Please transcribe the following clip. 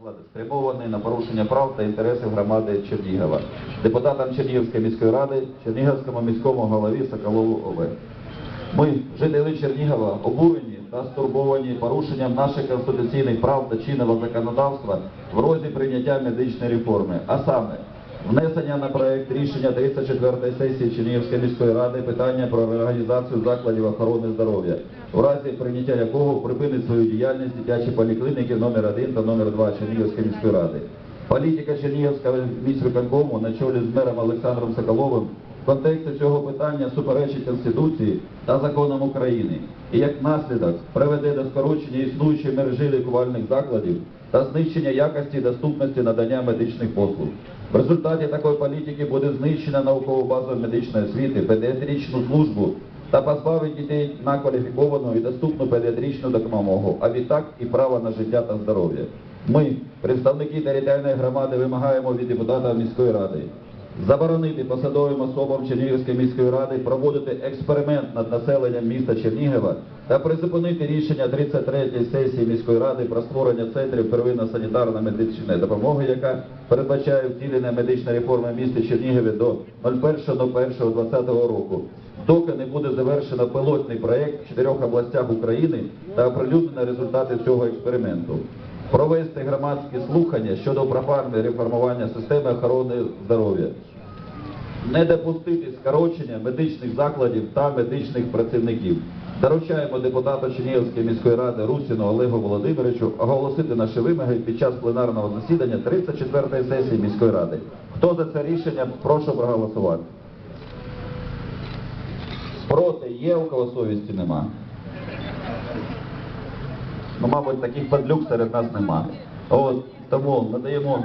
влади спрямований на порушення прав та інтересів громади Чернігова, депутатам Чернігівської міської ради, Чернігівському міському голові Соколову ОВ. Ми, жителі Чернігова, обурені та стурбовані порушенням наших конституційних прав та чинного законодавства в розі прийняття медичної реформи, а саме внесення на проект рішення 34-ї сесії Чернігівської міської ради питання про реорганізацію закладів охорони здоров'я, у разі прийняття якого припинить свою діяльність дитячі поліклініки номер 1 та номер 2 Чернігівської міської ради. Політика Чернігівського міськвиконкому на чолі з мером Олександром Соколовим в контексті цього питання суперечить Конституції та законам України і як наслідок приведе до скорочення існуючої мережі лікувальних закладів та знищення якості і доступності надання медичних послуг. В результаті такої політики буде знищена наукова база медичної освіти, педіатричну службу та позбавить дітей на кваліфіковану і доступну педіатричну допомогу, а відтак і право на життя та здоров'я. Ми, представники територіальної громади, вимагаємо від депутата міської ради заборонити посадовим особам Чернігівської міської ради проводити експеримент над населенням міста Чернігова та призупинити рішення 33-ї сесії міської ради про створення центрів первинно санітарно-медичної допомоги, яка передбачає втілення медичної реформи в місті Чернігові до 01.01.2020 року. Доки не буде завершено пілотний проєкт в чотирьох областях України та оприлюднено результати цього експерименту провести громадські слухання щодо профарми реформування системи охорони здоров'я, не допустити скорочення медичних закладів та медичних працівників. Доручаємо депутату Чернігівської міської ради Русіну Олегу Володимировичу оголосити наші вимоги під час пленарного засідання 34-ї сесії міської ради. Хто за це рішення, прошу проголосувати. Проти є, у кого совісті нема. Ну, мабуть, таких падлюк серед нас немає. От тому надаємо.